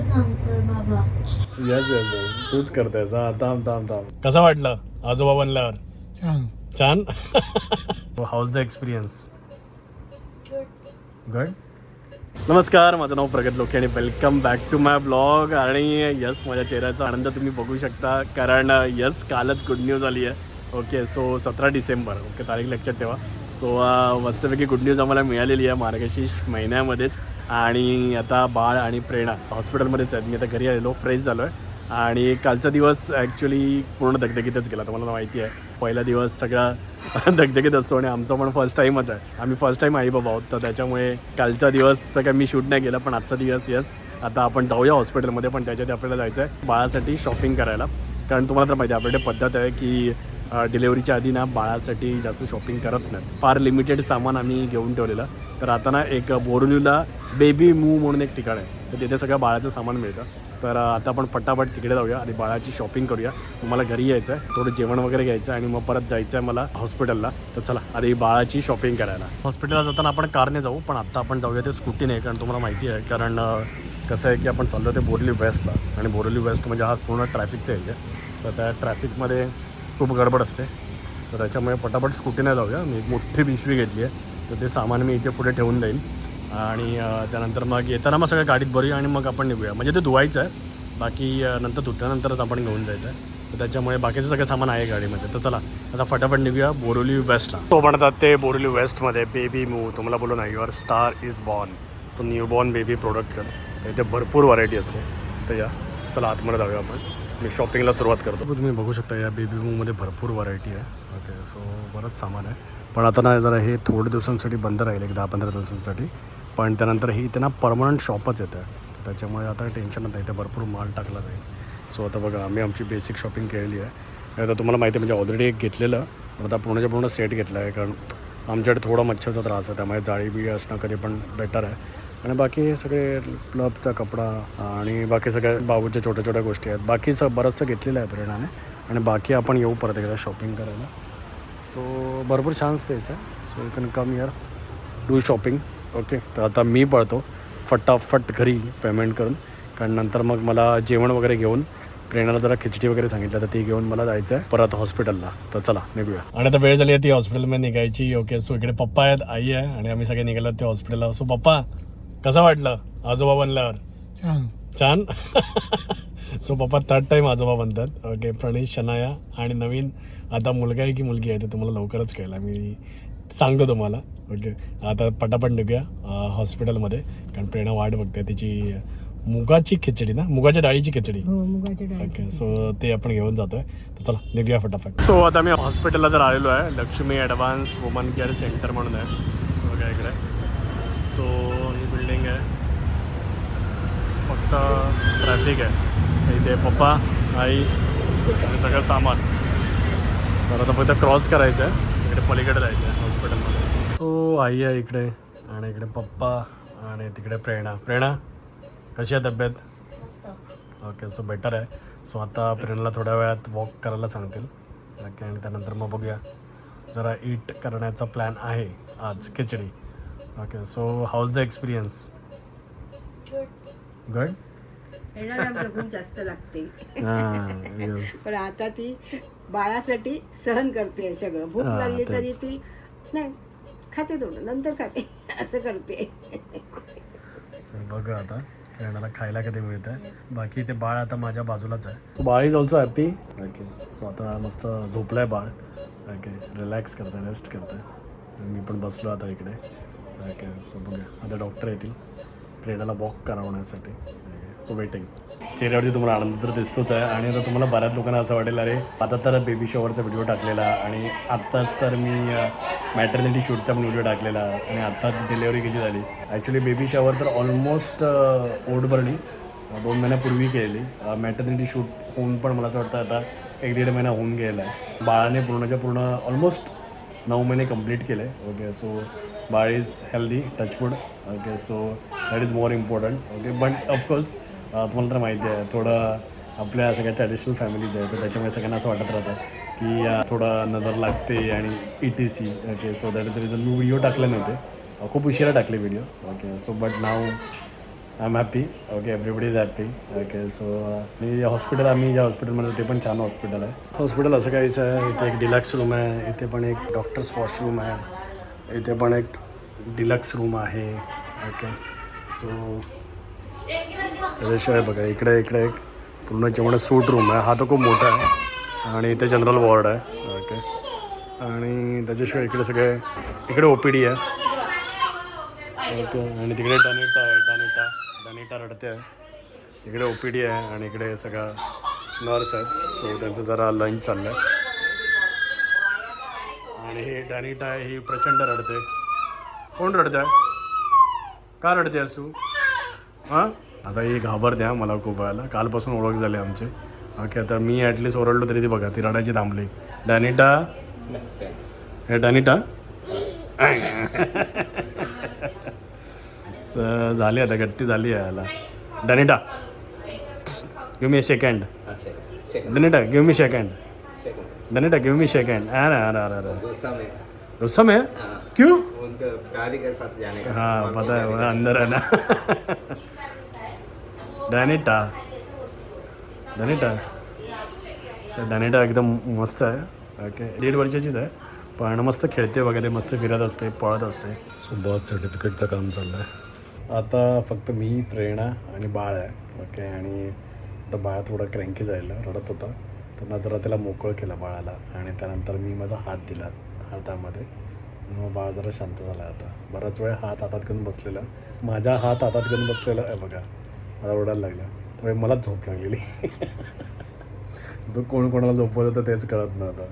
तू सांगतोय बाबा. Yes yes yes तूच करतेस हा थांब थांब थांब. कसं वाटलं आजोबा बनल्यावर? छान. छान? हाऊस द एक्सपिरियन्स गुड नमस्कार माझं नाव प्रगत लोके आणि welcome back to my blog आणि यस माझ्या चेहऱ्याचा आनंद तुम्ही बघू शकता कारण यस कालच गुड न्यूज आली आहे. ओके सो सतरा डिसेंबर. ओके तारीख लक्षात ठेवा. सो मस्तपैकी गुड न्यूज आम्हाला मिळालेली आहे मार्गशीर्ष महिन्यामध्येच. आणि आता बाळ आणि प्रेरणा हॉस्पिटलमध्येच आहेत. मी आता घरी आलेलो फ्रेश झालो आहे आणि कालचा दिवस ॲक्च्युली पूर्ण दगदगीतच गेला. तुम्हाला माहिती आहे पहिला दिवस सगळा दगदगीत असतो आणि आमचा पण फर्स्ट टाईमच आहे. आम्ही फर्स्ट टाईम आई बाबा आहोत तर त्याच्यामुळे कालचा दिवस तर काय मी शूट नाही केलं पण आजचा दिवस येस आता आपण जाऊया हॉस्पिटलमध्ये पण त्याच्यात आपल्याला जायचं आहे बाळासाठी शॉपिंग करायला. कारण तुम्हाला तर माहिती आहे आपल्याकडे पद्धत आहे की डिलेवरीच्या आधी ना बाळासाठी जास्त शॉपिंग करत नाही फार लिमिटेड सामान आम्ही घेऊन ठेवलेलं. तर आता ना एक बोरलीला बेबी मूव म्हणून एक ठिकाण आहे. तर तिथे सगळं बाळाचं सामान मिळतं. तर आता आपण पटापट तिकडे जाऊया आणि बाळाची शॉपिंग करूया. मला घरी यायचं आहे थोडं जेवण वगैरे घ्यायचं आहे आणि मग परत जायचं आहे मला हॉस्पिटलला. तर चला आधी बाळाची शॉपिंग करायला. हॉस्पिटलला जाताना आपण कारने जाऊ पण आत्ता आपण जाऊया ते स्कूटीने कारण तुम्हाला माहिती आहे. कारण कसं आहे की आपण चाललो ते बोरली वेस्टला. आणि बोरली वेस्ट म्हणजे हा पूर्ण ट्रॅफिकचं एरिया. तर त्या ट्रॅफिकमध्ये खूप गडबड असते. तर त्याच्यामुळे पटापट स्कूटीने जाऊया. मी एक मोठी पिशवी घेतली आहे. तर ते सामान मी इथे पुढे ठेवून जाईल आणि त्यानंतर मग येताना मग सगळ्या गाडीत भरूया आणि मग आपण निघूया. म्हणजे ते धुवायचं आहे. बाकी नंतर धुतल्यानंतरच आपण घेऊन जायचं आहे. तर त्याच्यामुळे बाकीचं सगळं सामान आहे गाडीमध्ये. तर चला आता फटाफट निघूया बोरोली वेस्टला तो हो, म्हणतात ते बोरोली वेस्टमध्ये बेबी मूव तुम्हाला बोलू ना your star is born so new born baby products तर इथे भरपूर व्हरायटी असते. तर या. चला आतमध्ये जाऊया आपण. मी शॉपिंगला सुरुवात करतो. तुम्ही बघू शकता या बेबी मूवमध्ये भरपूर व्हरायटी आहे. ओके सो बरंच सामान आहे. पण आता ना जरा हे थोड्या दिवसांसाठी बंद राहील एक दहा पंधरा दिवसांसाठी. पण त्यानंतर ही त्यांना परमनंट शॉपच येतं. आहे त्याच्यामुळे आता टेन्शन नाही इथे भरपूर माल टाकला जाईल. सो आता बघा आम्ही आमची बेसिक शॉपिंग केलेली आहे. आता तुम्हाला माहिती आहे म्हणजे ऑलरेडी एक घेतलेलं. पण आता पूर्णच्या पूर्ण सेट घेतला आहे कारण आमच्याकडे थोडा मच्छरचा त्रास आहे. त्यामुळे जाळी बी असणं कधी पण बेटर आहे. आणि बाकी हे सगळे प्लबचा कपडा आणि बाकी सगळ्या बाबूच्या छोट्या छोट्या गोष्टी आहेत. बाकी स बरंचसं घेतलेलं आहे प्रेरणाने. आणि बाकी आपण येऊ परत एकदा शॉपिंग करायला. सो भरपूर छान स्पेस आहे. So you can come here do shopping okay तर आता मी पळतो. फटाफट घरी पेमेंट करून. कारण नंतर मग मला जेवण वगैरे घेऊन प्रेरणाला जरा खिचडी वगैरे सांगितलं तर ती घेऊन मला जायचं आहे परत हॉस्पिटलला तर चला निघूया. आणि आता वेळ झाली आहे ती हॉस्पिटलमध्ये निघायची. ओके सो इकडे पप्पा आहेत आई आहे आणि आम्ही सगळे निघालो ते हॉस्पिटलला सो पप्पा कसं वाटलं आजोबा बनल्यावर? छान. छान? सो पप्पा थर्ड टाईम आजोबा बनतात. ओके प्रणेश शनाया आणि नवीन. आता मुलगा आहे की मुलगी आहे ते तुम्हाला लवकरच कळेल. मी सांगतो तुम्हाला. ओके आता पटापट निघूया हॉस्पिटलमध्ये कारण प्रेरणा वाट बघते. तिची मुगाची खिचडी ना? मुगाच्या डाळीची खिचडी. हो ओके सो ते आपण घेऊन जातोय. तर चला निघूया फटाफट. सो आता मी हॉस्पिटलला जर आलेलो आहे Lakshmi advance woman care centre म्हणून आहे. बघा इकडे. सो ही बिल्डिंग आहे फक्त ट्रॅफिक आहे. इथे पप्पा आई आणि सगळं सामान. तर आता फक्त क्रॉस करायचं आहे. इकडे पलीकडे जायचं आहे हॉस्पिटलमध्ये सो आई आहे इकडे आणि इकडे पप्पा आणि तिकडे प्रेरणा. प्रेरणा कशी आहे तब्येत? मस्त. ओके सो बेटर आहे. सो आता प्रेरणाला थोड्या वेळात वॉक करायला सांगतील. ओके आणि त्यानंतर मग बघूया. जरा ईट करण्याचा प्लॅन आहे आज khichdi. Okay so how's the experience good येणार आमच्या खूप जास्त लागते. हां पण आता ती बाळासाठी सहन करते सगळं. भूक हा, लागली तरी तेच. ती नाही खाते थोडं नंतर खाते. असं करते. सो बघा आता. प्रेरणाला खायला कधी मिळतं बाकी ते बाळ आता माझ्या बाजूलाच आहे. बाळ is also happy okay so आता मस्त झोपलं आहे बाळ. ओके रिलॅक्स करतं आहे रेस्ट करतं आहे मी पण बसलो आता इकडे. ओके सो बघूया. आता डॉक्टर येतील. प्रेरणाला वॉक करवण्यासाठी. सो वेटिंग चेहऱ्यावरती तुम्हाला आनंद तर दिसतोच आहे. आणि आता तुम्हाला बऱ्याच लोकांना असं वाटेल अरे आता तर बेबी शॉवरचा व्हिडिओ टाकलेला आणि आत्ताच तर मी मॅटर्निटी शूटचा पण व्हिडिओ टाकलेला आणि आत्ताच डिलेवरी कशी झाली? ॲक्च्युली बेबी शॉवर तर ऑलमोस्ट ओढभरणी दोन महिन्यापूर्वी केलेली. मॅटर्निटी शूट होऊन पण मला असं वाटतं आता एक दीड महिना होऊन गेला आहे बाळाने पूर्णच्या पूर्ण ऑलमोस्ट नऊ महिने कंप्लीट केले. Okay so Bal is healthy okay okay so that is important important okay but course uh, तुम्हाला तर माहिती आहे थोडं आपल्या सगळ्या ट्रॅडिशनल फॅमिलीज आहेत तर त्याच्यामुळे सगळ्यांना असं वाटत राहतं की थोडं नजर लागते आणि E T C okay so that is the reason me video टाकले नव्हते. खूप उशिरा टाकले video okay so but now I am happy okay everybody is happy okay so आणि हॉस्पिटल आम्ही ज्या हॉस्पिटलमध्ये ते पण छान हॉस्पिटल आहे. हॉस्पिटल असं काहीच आहे इथे एक डिलक्स रूम आहे इथे पण एक डॉक्टर्स वॉशरूम आहे. इथे पण एक डिलक्स रूम आहे. ओके सो त्याच्याशिवाय बघा इकडे इकडे एक पूर्ण जेवण सूट रूम आहे हा तर खूप मोठा आहे आणि इथे जनरल वॉर्ड आहे. ओके आणि त्याच्याशिवाय इकडे सगळे इकडे ओ पी डी आहे. ओके आणि तिकडे डॅनिटा आहे डॅनिटा डॅनिटा रडते आहे. इकडे ओ पी डी आहे आणि इकडे सगळा नर्स आहेत सो त्यांचं जरा लंच चाललं आहे आणि ही डॅनिटा आहे ही प्रचंड रडते. कोण रडत आहे का रडते तू? हां? आता ही घाबरते मला खूप वेळाला कालपासून ओळख झाली आमची. ओके तर मी ॲटलिस्ट ओरडलो तरी ती बघा ती रडायची थांबली. डॅनिटा? हे डॅनिटा? स- झाली आता गट्टी झाली आहे याला. Danita give me second Danita give me second Danita give me second अरे अरे अरे अरे गुस्सा में गुस्सा में हाँ, क्यों उनका गाड़ी के साथ जाने का हाँ पता है वो अंदर है ना डॅनिटा डॅनिटा सर डॅनिटा एकदम मस्त आहे ओके दीड वर्षाचीच आहे पण मस्त खेळते वगैरे मस्त फिरत असते पळत असते सो बर्थ सर्टिफिकेटचं काम चाललं आहे आता फक्त मी प्रेरणा आणि बाळ आहे ओके आणि आता बाळ थोडं क्रँकी जायला रडत होता तर जरा त्याला मोकळं केलं बाळाला आणि त्यानंतर मी माझा हात दिला हातामध्ये. मग बाळ जरा शांत झाला आता. बराच वेळ हात हातात घेऊन बसलेला. माझा हात हातात घेऊन बसलेला आहे बघा. मला ओरडायला लागला. त्यामुळे मलाच झोप लागलेली. जो कोण कोणाला झोपवत होतं तेच कळत नव्हतं.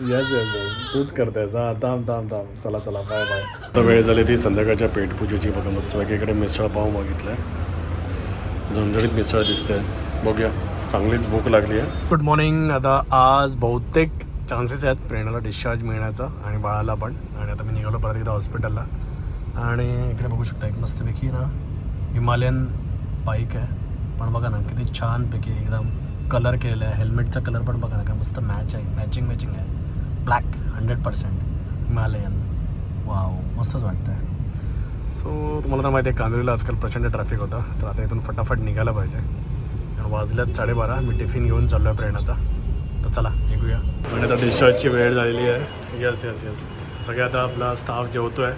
यस येस येस येस तूच करतेस हा थांब थांब थांब. चला चला. बाय बाय आता वेळ झाली ती संध्याकाळच्या पेटपूजेची. बघा मस्त इकडे मिसळ पाव बघितलं आहे झणझणीत मिसळ दिसते बघूया. चांगलीच भूक लागली आहे. गुड मॉर्निंग आता आज बहुतेक चान्सेस आहेत प्रेरणाला डिस्चार्ज मिळण्याचा आणि बाळाला पण. आणि आता मी निघालो परत एकदा हॉस्पिटलला आणि इकडे बघू शकता एक मस्तपैकी ना हिमालयन बाईक आहे. पण बघा ना किती छानपैकी एकदम कलर केलेला आहे. हेल्मेटचा कलर पण बघा ना काय मस्त मॅच आहे. मॅचिंग मॅचिंग आहे. Black hundred percent Himalayan. Wow मस्तच वाटतं आहे सो तुम्हाला तर माहिती आहे कांदिवलीला आजकाल प्रचंड ट्रॅफिक होता. तर आता इथून फटाफट निघायला पाहिजे. वाजल्यात साडेबारा. मी टिफिन घेऊन चाललो आहे प्रेरणाचा तर चला निघूया. आणि आता डिस्चार्जची वेळ झालेली आहे. येस येस येस सगळे आता आपला स्टाफ जेवतो आहे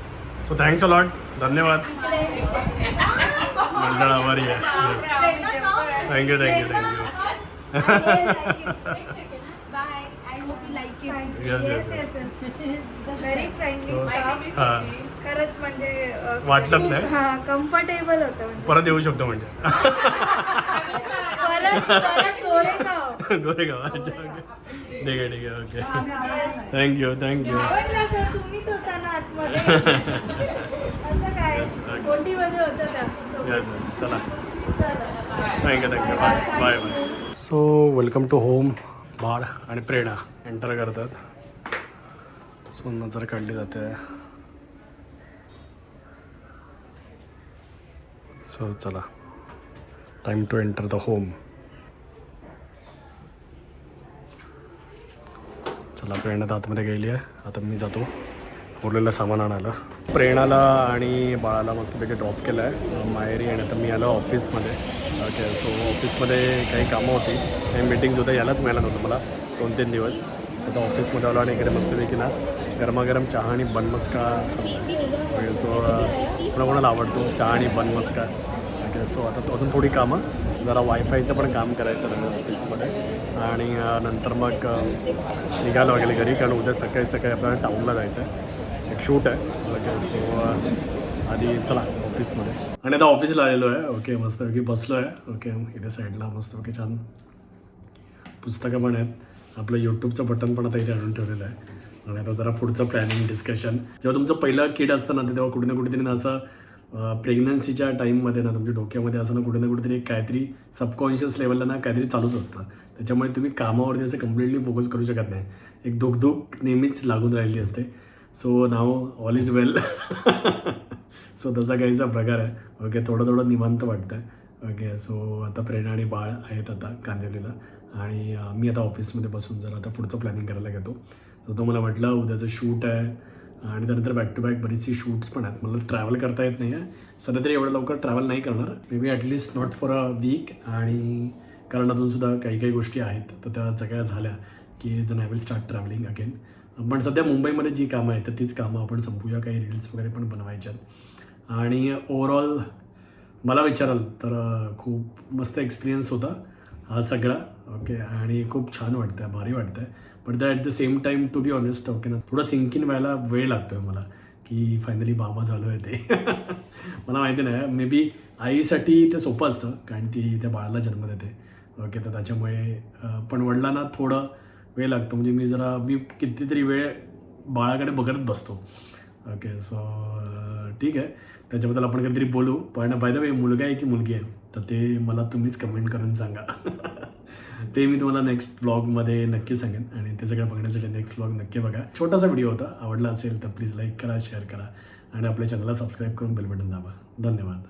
सो थँक्स अ लॉट धन्यवाद. मंडळ आभारी आहे. Yes thank you thank you thank you yes yes yes staff हां. खरंच म्हणजे वाटलंच नाही? हा कम्फर्टेबल होतं म्हणजे. परत येऊ शकतो म्हणजे. गोरेगाव. अच्छा ओके. ठीक आहे ठीक आहे ओके. थँक्यू थँक्यू तुम्हीच होता ना आतमध्ये. असं काय? होतं त्या चला. Thank you thank you bye bye bye so welcome to home बाळ आणि प्रेरणा. एंटर करतात. सो नजर काढली जाते. सो चला. Time to enter the home चला प्रेरणा आतमध्ये गेली आहे. आता मी जातो. उरलेलं सामान आणायला. प्रेरणाला आणि बाळाला मस्तपैकी ड्रॉप केलं आहे. माहेरी आणि आता मी आलो ऑफिसमध्ये ओके सो ऑफिसमध्ये काही कामं होती. काही मीटिंग्स होत्या. यालाच मिळालं नव्हतं मला. दोन तीन दिवस. सो आता ऑफिसमध्ये आलो आणि इकडे मस्तपैकी ना गरमागरम चहा आणि बनमस्का ओके सो मला कोणाला आवडतो? चहा आणि बनमस्का ओके सो आता अजून थोडी कामं. जरा वायफायचं पण काम करायचं आहे ऑफिसमध्ये आणि नंतर मग निघालं वगैरे घरी कारण उद्या सकाळी सकाळी आपल्याला टाऊनला जायचं आहे. एक शूट आहे. ओके सो आधी चला ऑफिसमध्ये आणि आता ऑफिसला आलेलो आहे. ओके मस्त की बसलो आहे ओके इथे साईडला मस्त ओके छान पुस्तकं पण आहेत. आपलं यूट्यूबचं बटन पण आता इथे आणून ठेवलेलं आहे. आणि आता जरा पुढचं प्लॅनिंग डिस्कशन जेव्हा तुमचं पहिलं किड असतं ना तेव्हा कुठे ना कुठेतरी ना असं प्रेग्नन्सीच्या टाईममध्ये ना तुमच्या डोक्यामध्ये असं ना कुठे ना कुठेतरी काहीतरी सबकॉन्शियस लेवलला ना काहीतरी चालूच असतं. त्याच्यामुळे तुम्ही कामावरती असं कम्प्लिटली फोकस करू शकत नाही. एक दुखदुख नेहमीच लागून राहिली असते. So now all is well so तसा काहीचा प्रकार आहे. ओके थोडं थोडं निवांत वाटतं आहे ओके सो आता प्रेरणा आणि बाळ आहेत आता कांदिवलीला. आणि मी आता ऑफिसमध्ये बसून जरा आता पुढचं प्लॅनिंग करायला घेतो. तर तो मला म्हटलं उद्याचं शूट आहे. आणि त्यानंतर बॅक टू बॅक बरीचशी शूट्स पण आहेत. मला ट्रॅव्हल करता येत नाही आहे सध्या तरी एवढं लवकर ट्रॅव्हल नाही करणार. Maybe at least not for a week आणि कारण अजूनसुद्धा काही काही गोष्टी आहेत. तर त्या सगळ्या झाल्या की the I will start travelling again पण सध्या मुंबईमध्ये जी कामं आहेत तर तीच कामं आपण संपूया. काही रील्स वगैरे पण बनवायच्यात आणि ओवरऑल मला विचाराल तर खूप मस्त एक्सपिरियन्स होता हा सगळा. ओके आणि खूप छान वाटतं आहे भारी वाटतं आहे but that at the same time to be honest okay ना थोडं सिंकिन व्हायला वेळ लागतो आहे मला की फायनली बाबा झालो आहे ते. मला माहिती नाही मे बी आईसाठी ते सोपं असतं कारण ती त्या बाळाला जन्म देते. ओके तर त्याच्यामुळे पण वडिलांना थोडं वेळ लागतो. म्हणजे मी जरा मी कितीतरी वेळ बाळाकडे बघत बसतो. ओके सो ठीक आहे. त्याच्याबद्दल आपण काहीतरी बोलू. पण बाय द वे मुलगा आहे की मुलगी आहे? तर ते मला तुम्हीच कमेंट करून सांगा. ते मी तुम्हाला नेक्स्ट ब्लॉगमध्ये नक्की सांगेन आणि ते सगळं बघण्यासाठी नेक्स्ट ब्लॉग नक्की बघा. छोटासा व्हिडिओ होता. आवडला असेल तर प्लीज लाईक करा शेअर करा आणि आपल्या चॅनलला सबस्क्राईब करून बेल बटन दाबा. धन्यवाद.